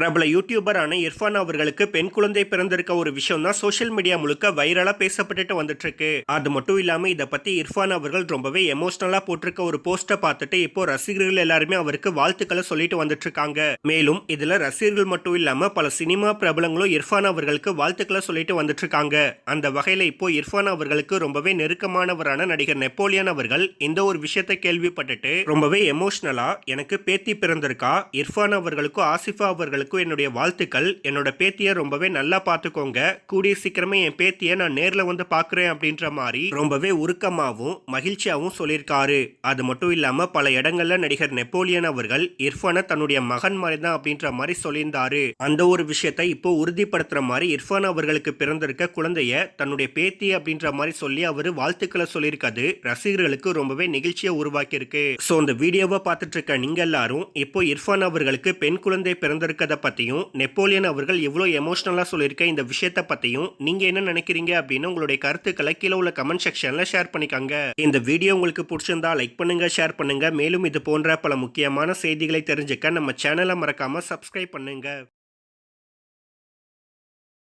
பிரபல யூடியூபரான இர்ஃபான் அவர்களுக்கு பெண் குழந்தை பிறந்திருக்க ஒரு விஷயம் தான் சோஷியல் மீடியா முழுக்க வைரலா பேசப்பட்டுட்டு வந்துட்டு இருக்கு அது மட்டும் இல்லாம இதை பத்தி இர்ஃபான் அவர்கள் ரொம்பவே எமோஷனலா போட்டிருக்க ஒரு போஸ்டை பார்த்துட்டு இப்போ ரசிகர்கள் எல்லாருமே அவருக்கு வாழ்த்துக்களை சொல்லிட்டு வந்துட்டு இருக்காங்க மேலும் இதுல ரசிகர்கள் மட்டும் இல்லாம பல சினிமா பிரபலங்களும் இர்ஃபான் அவர்களுக்கு வாழ்த்துக்களை சொல்லிட்டு வந்துட்டு இருக்காங்க அந்த வகையில இப்போ இர்ஃபான் அவர்களுக்கு ரொம்பவே நெருக்கமானவரான நடிகர் நெப்போலியன் அவர்கள் இந்த ஒரு விஷயத்தை கேள்விப்பட்டுட்டு ரொம்பவே எமோஷனலா எனக்கு பேத்தி பிறந்திருக்கா? இர்ஃபான் அவர்களுக்கும் ஆசிஃபா அவர்களுக்கும் என்னுடைய வாழ்த்துக்கள். என்னோட பேத்தியை ரொம்பவே நல்லா பார்த்துக்கோங்க. கூடிய சீக்கிரமே என் பேத்தியை நான் நேர்ல வந்து பார்க்குறேன் அப்படின்ற மாதிரி ரொம்பவே உருக்கமாகவும் மகிழ்ச்சியாகவும் சொல்லியிருக்காரு. அது மட்டும் இல்லாம பல இடங்கள்ல நடிகர் நெப்போலியன் அவர்கள் இர்ஃபானை தன்னுடைய மகன் மாதிரி தான் அப்படின்ற மாதிரி சொல்லியிருந்தாரு. அந்த ஒரு விஷயத்தை இப்போ உறுதிப்படுத்துற மாதிரி இர்ஃபான் அவர்களுக்கு பிறந்திருக்க குழந்தைய தன்னுடைய பேத்தி அப்படின்ற மாதிரி சொல்லி அவர் வாழ்த்துக்களை சொல்லியிருக்காது ரசிகர்களுக்கு ரொம்பவே நிகழ்ச்சியை உருவாக்கியிருக்கு. ஸோ அந்த வீடியோவை பார்த்துட்டு இருக்க நீங்க எல்லாரும் இப்போ இர்ஃபான் அவர்களுக்கு பெண் குழந்தை பிறந்திருக்கத பற்றியும் நெப்போலியன் அவர்கள் எவ்வளோ எமோஷ்னலாக சொல்லியிருக்க இந்த விஷயத்தை பற்றியும் நீங்கள் என்ன நினைக்கிறீங்க அப்படின்னு உங்களுடைய கருத்துக்களை கீழே உள்ள கமெண்ட் செக்ஷனில் ஷேர் பண்ணிக்கோங்க. இந்த வீடியோ உங்களுக்கு பிடிச்சிருந்தா லைக் பண்ணுங்க ஷேர் பண்ணுங்க. மேலும் இது போன்ற பல முக்கியமான செய்திகளை தெரிஞ்சுக்க நம்ம சேனலை மறக்காமல் சப்ஸ்கிரைப் பண்ணுங்க.